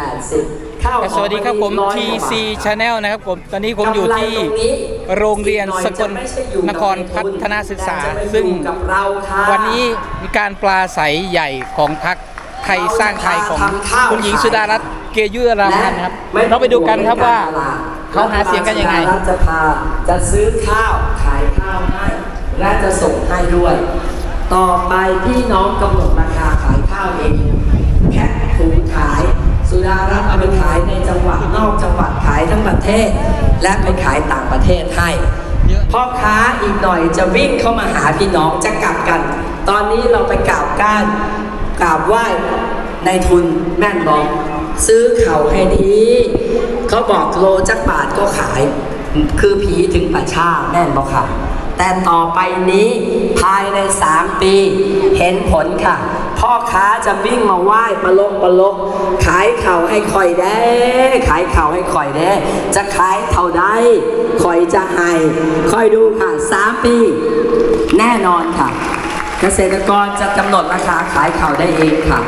80ข้าวหอมสวัสดีครับผมร้อยกว่า TC บาท Channel นะครับผมตอนนี้ผมอยู่ที่กำไรตรงนี้โรงเรียนสกลจะไม่ใช่อยู่นครพัฒนาศึกษาแต่จะมาอยู่ซึ่งกับเราค่ะวันนี้มีการปลาใสใหญ่ของพักไทยสร้างไทยของเราจะพาทำข้าวคุณหญิงสุดารัตน์เกยุราพันธ์นะครับและเราไปดูกันครับว่าเขาหาเสียงกันยังไงรัฐจะพาจะซื้อข้าวขายข้าวให้และจะส่งให้ด้วย ต่อไปพี่น้องกำหนดราคาขายข้าวเองแพ็คถุงขาย สุดารัตน์เอาไปขายในจังหวัดนอกจังหวัดขายทั้งประเทศ และไปขายต่างประเทศให้พ่อค้าอีกหน่อยจะวิ่งเข้ามาหาพี่น้องจะกลับกัน ตอนนี้เราไปกราบก้านกราบไหว้ในทุนแม่นบอกซื้อเข่าให้ดีเขาบอกโลจักบาทก็ขาย คือผีถึงป่าชาแม่นบอกค่ะ แต่ต่อไปนี้ภายใน 3 ปี เห็นผลค่ะ พ่อค้าจะวิ่งมาไหว้ปะลงปะลงขายเข่าให้คอยได้ ขายเข่าให้คอยได้ จะขายเท่าใดคอยจะให้คอยดูค่ะ 3 ปี แน่นอนค่ะ เกษตรกรจะกำหนดราคาขายเข่าได้เองค่ะ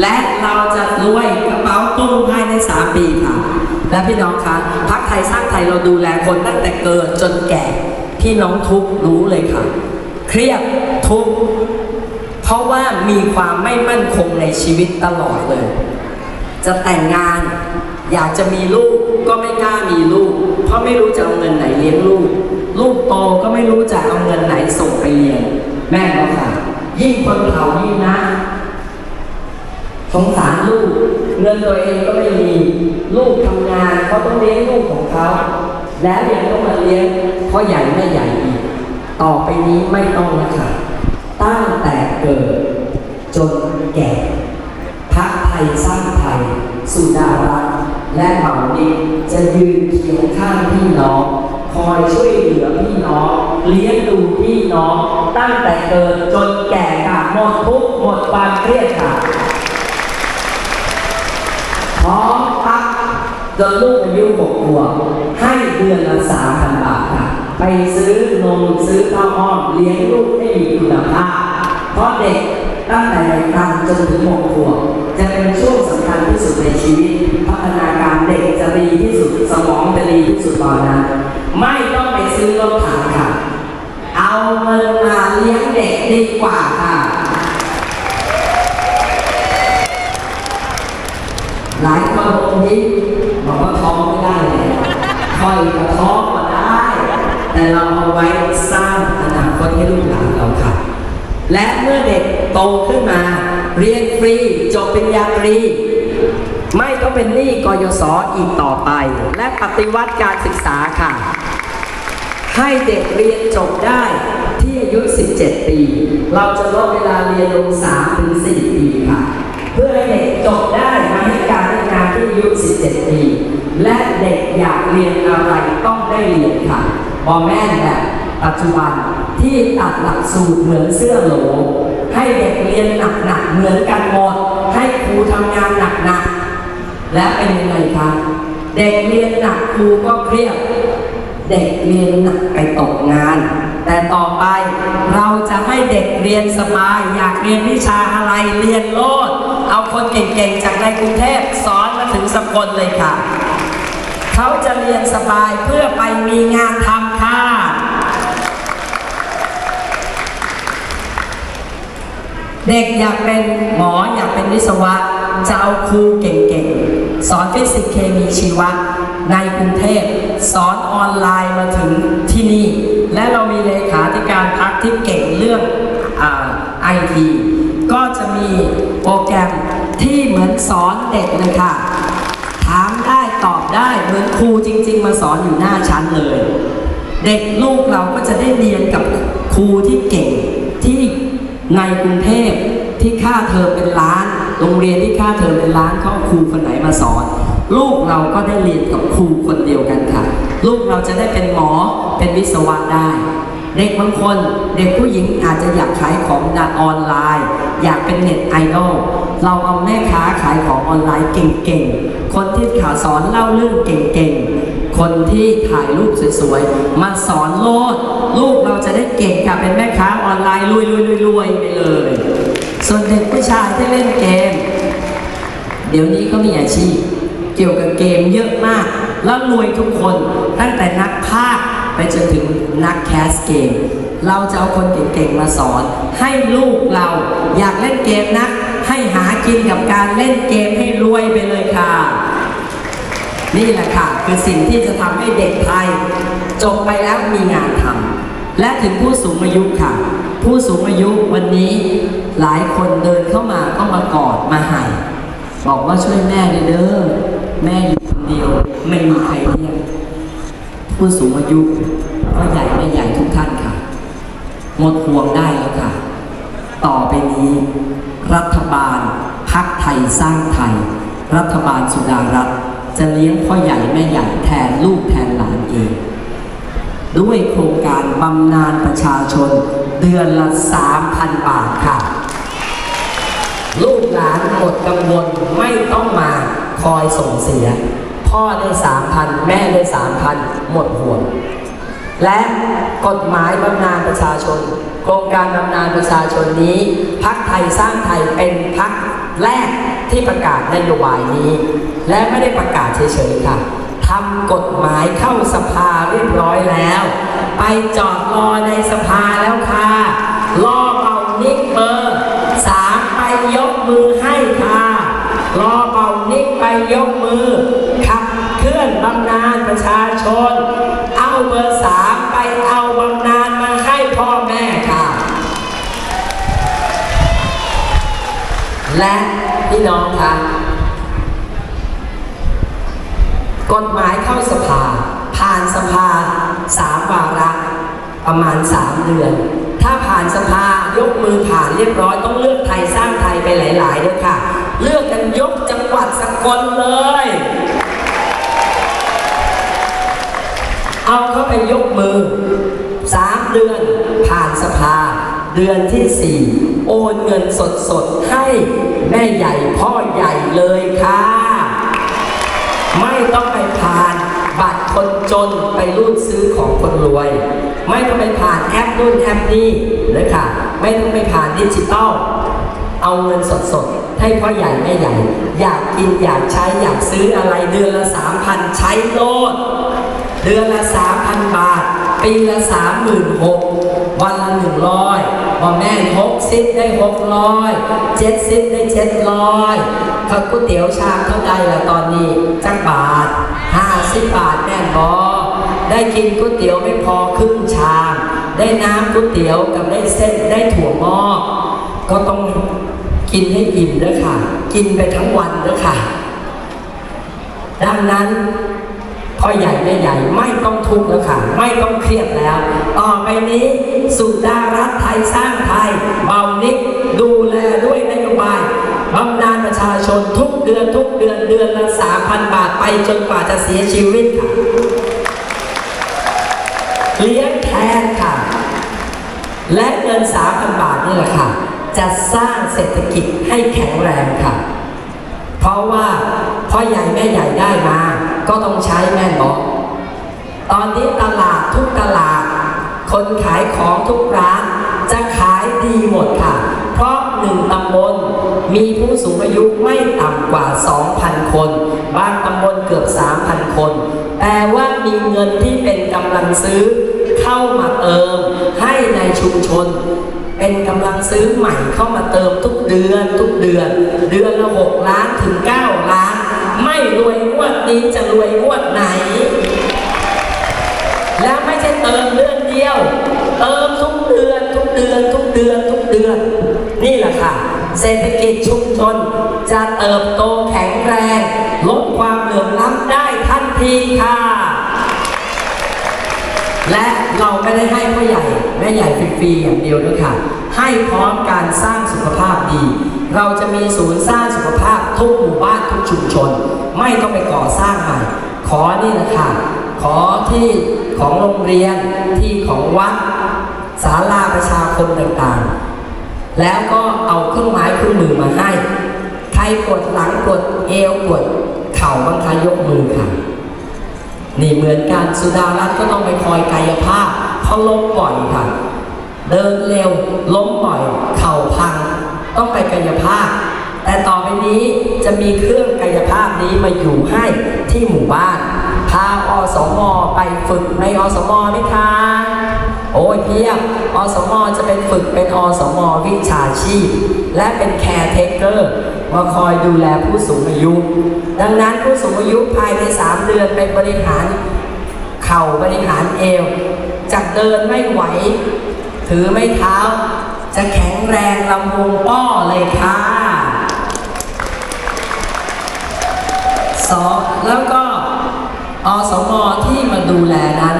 และเราจะรวยกระเป๋าตู้ภายใน 3 ปีค่ะและพี่น้องคะพักไทยสร้างไทยเราดูแลคนตั้งแต่เกิดจนแก่ พี่น้องทุกรู้เลยค่ะ เครียดทุกเพราะว่ามีความไม่มั่นคงในชีวิตตลอดเลย จะแต่งงาน อยากจะมีลูกก็ไม่กล้ามีลูก เพราะไม่รู้จะเอาเงินไหนเลี้ยงลูก ลูกโตก็ไม่รู้จะเอาเงินไหนส่งไปเรียนแม่ก็ค่ะ ยิ่งคนเขายิ่งนะสงสารลูก เงินตัวเองก็ไม่มี ลูกทำงานเขาต้องเลี้ยงลูกของเขา แล้วยังต้องมาเลี้ยงพราะใหญ่ไม่ใหญ่อีก ต่อไปนี้ไม่ต้องแล้วค่ะตั้งแต่เกิด จนแก่พักไทยสร้างไทย สุดารัตและเหมานิดจะยืนเคียงข้างพี่น้อง คอยช่วยเหลือพี่น้อง เลี้ยงดูพี่น้อง ตั้งแต่เกิดจนแก่ค่ะหมดทุกข์หมดความเครียดค่ะพร้อม จนลูกอายุหกขวบให้เดือนละสามพันบาทค่ะ ไปซื้อนมซื้อข้าวอ้อมเลี้ยงลูกให้มีคุณภาพ เพราะเด็กตั้งแต่ในครรภ์จนถึงหกขวบจะเป็นช่วงสำคัญที่สุดในชีวิต พัฒนาการเด็กจะดีที่สุดสมองจะดีที่สุดตอนนั้น ไม่ต้องไปซื้อรถถังค่ะ เอาเงินมาเลี้ยงเด็กดีกว่าค่ะหลายคนตรงนี้ ว่าท้องไม่ได้เลยค่อยกระท้องมาได้ แต่เราเอาไว้สร้างอนาคตให้ลูกหลานเราค่ะ และเมื่อเด็กโตขึ้นมา เรียนฟรีจบปริญญาตรีไม่ต้องเป็นหนี้กยศอีกต่อไป และปฏิวัติการศึกษาค่ะ ให้เด็กเรียนจบได้ที่อายุ 17 ปี เราจะลดเวลาเรียนลง3ถึง เรียนอะไรต้องได้เรียนค่ะบอแม่แบบปัจจุบันที่ตัดหลักสูตรเหมือนเสื้อโหล ให้เด็กเรียนหนักๆเหมือนกันหมด ให้ครูทำงานหนักๆ และเป็นยังไงคะเด็กเรียนหนักครูก็เครียด เด็กเรียนหนักไปตกงาน แต่ต่อไปเราจะให้เด็กเรียนสบาย อยากเรียนวิชาอะไรเรียนโลด เอาคนเก่งๆ จากในกรุงเทพสอนมาถึงสกลเลยค่ะ เขาจะเรียนสบายเพื่อไปมีงานทำค่ะ เด็กอยากเป็นหมออยากเป็นวิศวะ จะเอาครูเก่งๆ สอนฟิสิกส์เคมีชีวะ ในกรุงเทพสอนออนไลน์มาถึงที่นี่ และเรามีเลขาธิการพักที่เก่งเรื่องไอทีก็จะมีโปรแกรมที่เหมือนสอนเด็กเลยค่ะ เหมือนครูจริง ๆ มาสอนอยู่หน้าชั้นเลย เด็กลูกเราก็จะได้เรียนกับครูที่เก่งที่ในกรุงเทพที่ค่าเทอมเป็นล้าน โรงเรียนที่ค่าเทอมเป็นล้านเขาเอาครูคนไหนมาสอน ลูกเราก็ได้เรียนกับครูคนเดียวกันค่ะ ลูกเราจะได้เป็นหมอเป็นวิศวะได้ เด็กบางคนเด็กผู้หญิงอาจจะอยากขายของดออนไลน์ อยากเป็นเน็ตไอดอลเราเอาแม่ค้าขายของออนไลน์เก่งๆ คนที่ข่าวสอนเล่าเรื่องเก่งๆ คนที่ถ่ายรูปสวยๆ มาสอนโลดลูกเราจะได้เก่งค่ะเป็นแม่ค้าออนไลน์รวยๆๆๆไปเลย ส่วนเด็กผู้ชายที่เล่นเกม เดี๋ยวนี้เขามีอาชีพ เกี่ยวกับเกมเยอะมาก แล้วรวยทุกคนตั้งแต่นักภาค ไปจนถึงนักแคสเกม เราจะเอาคนเก่งๆมาสอน ให้ลูกเราอยากเล่นเกมนะให้หากินกับการเล่นเกมให้รวยไปเลยค่ะ นี่แหละค่ะ คือสิ่งที่จะทำให้เด็กไทย จบไปแล้วมีงานทำและถึงผู้สูงอายุค่ะ ผู้สูงอายุวันนี้หลายคนเดินเข้ามาก็มากอดมาให้บอกว่าช่วยแม่ด้เด้อแม่อยู่คนเดียวไม่มีใครเลี้ยง ผู้สูงอายุก็ใหญ่ไม่ใหญ่ทุกท่านค่ะ หมดห่วงได้แล้วค่ะ ต่อไปนี้ รัฐบาลพักไทยสร้างไทย รัฐบาลสุดารัฐจะเลี้ยงพ่อใหญ่แม่ใหญ่แทนลูกแทนหลานเองด้วยโครงการบำนาญประชาชนเดือนละ 3,000 บาทค่ะ ลูกหลานหมดกังวลไม่ต้องมาคอยส่งเสีย พ่อได้3,000แม่ได้3,000หมดห่วง และกฎหมายบำนาญประชาชน โครงการบำนาญประชาชนนี้พักไทยสร้างไทยเป็นพักแรกที่ประกาศนโยบายนี้ และไม่ได้ประกาศเฉยๆค่ะทำกฎหมายเข้าสภาเรียบร้อยแล้ว ไปจอดรอในสภาแล้วค่ะ รอเป่านิกเบอร์สามไปยกมือให้ค่ะ รอเป่านิกไปยกมือ ประชาชน เอาเบอร์สามไปเอาบำนาญมาให้พ่อแม่ค่ะ และพี่น้องคะกฎหมายเข้าสภา ผ่านสภาสามวาระประมาณสามเดือน ถ้าผ่านสภายกมือผ่านเรียบร้อยต้องเลือกไทยสร้างไทยไปหลายๆด้วยค่ะ เลือกกันยกจังหวัดสกลเลย เอาเขาไปยกมือสามเดือนผ่านสภา เดือนที่สี่โอนเงินสดสดให้แม่ใหญ่พ่อใหญ่เลยค่ะ ไม่ต้องไปผ่านบัตรคนจนไปรูดซื้อของคนรวย ไม่ต้องไปผ่านแอปนู่นแอปนี้เลยค่ะ ไม่ต้องไปผ่านดิจิตอลเอาเงินสดๆให้พ่อใหญ่แม่ใหญ่ อยากกินอยากใช้อยากซื้ออะไรเดือนละสามพันใช้โลด เดือนละสามพันบาท ปีละสามหมื่นหกวันละหนึ่งร้อยว่าแม่หกสิบได้หกร้อยเจ็ดสิบได้เจ็ดร้อยข้าวก๋วยเตี๋ยวชามเท่าใดละตอนนี้จักบาทห้าสิบบาทแน่นบอได้กินก๋วยเตี๋ยวไม่พอครึ่งชาม ได้น้ำก๋วยเตี๋ยวกับได้เส้นได้ถั่วงอกก็ต้องกินให้อิ่มด้วยค่ะ กินไปทั้งวันด้วยค่ะ ดังนั้น พ่อใหญ่แม่ใหญ่ไม่ต้องทุกข์แล้วค่ะ ไม่ต้องเครียดแล้ว ต่อไปนี้ สุดารัฐไทยสร้างไทยเบานิกดูแลด้วยนโยบายบำนาญประชาชนทุกเดือนทุกเดือนเดือนละสามพันบาทไปจนกว่าจะเสียชีวิตค่ะ เลี้ยงแทนค่ะ และเงินสามพันบาทนี่แหละค่ะ จะสร้างเศรษฐกิจให้แข็งแรงค่ะ เพราะว่าพ่อใหญ่แม่ใหญ่ได้มา ก็ต้องใช้แม่นบอกตอนนี้ตลาดทุกตลาด คนขายของทุกร้าน จะขายดีหมดค่ะ เพราะหนึ่งตำบลมีผู้สูงอายุไม่ต่ำกว่า 2,000 คน บางตำบลเกือบ 3,000 คน แต่ว่ามีเงินที่เป็นกำลังซื้อเข้ามาเติมให้ในชุมชน เป็นกำลังซื้อใหม่เข้ามาเติมทุกเดือนทุกเดือน เดือนละ 6 ล้านถึง 9 ล้าน ไม่รวย นี้จะรวยงวดไหน แล้วไม่ใช่เติมเดือนเดียว เติมทุกเดือนทุกเดือนทุกเดือนทุกเดือน นี่แหละค่ะ เศรษฐกิจชุมชนจะเติบโตแข็งแรง ลดความเหลื่อมล้ำได้ทันทีค่ะ และเราไม่ได้ให้พ่อใหญ่ แม่ใหญ่ฟรีๆอย่างเดียวด้วยค่ะ ให้พร้อมการสร้างสุขภาพดี เราจะมีศูนย์สร้างสุขภาพทุกหมู่บ้านทุกชุมชน ไม่ต้องไปก่อสร้างใหม่ ขอนี่แหละค่ะขอที่ของโรงเรียนที่ของวัดศาลาประชาคมต่างๆ แล้วก็เอาเครื่องไม้เครื่องมือมาให้ ใครปวดหลังปวดเอวปวดเข่าบางครยกมือค่ะ นี่เหมือนกันสุดารัตน์ก็ต้องไปคอยกายภาพเพราะล้มบ่อยค่ะ เดินเร็วล้มบ่อย เข่าพัง ต้องไปกายภาพ แต่ต่อไปนี้จะมีเครื่องกายภาพนี้มาอยู่ให้ที่หมู่บ้าน พาอสมไปฝึกในอสมไหมคะ โอ้ยเพียบอสมจะเป็นฝึกเป็นอสมวิชาชีพ และเป็นแคร์เทคเกอร์มาคอยดูแลผู้สูงอายุ ดังนั้นผู้สูงอายุภายใน 3 เดือนเป็นบริหารเข่าบริหารเอวจากเดินไม่ไหว ถือไม่เท้า จะแข็งแรงลำวงป้อเลยค่ะสองแล้วก็อสมที่มาดูแลนั้น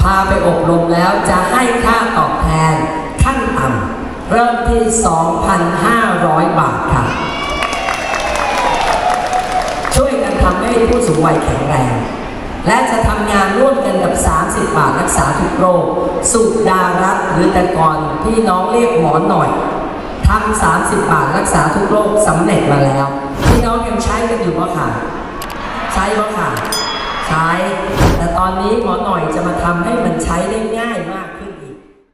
พาไปอบรมแล้วจะให้ค่าตอบแทนขั้นต่ำเริ่มที่ 2,500 บาทค่ะ ช่วยกันทำให้ผู้สูงวัยแข็งแรง และจะทำงานร่วมกันกับ 30 บาทรักษาทุกโรค สุดารัตหรือแต่ก่อนพี่น้องเรียกหมอหน่อยทำ30 บาทรักษาทุกโรคสำเร็จมาแล้ว พี่น้องยังใช้กันอยู่ปะค่ะ ใช้ปะค่ะ ใช้ แต่ตอนนี้หมอหน่อยจะมาทำให้มันใช้ได้ง่ายมาก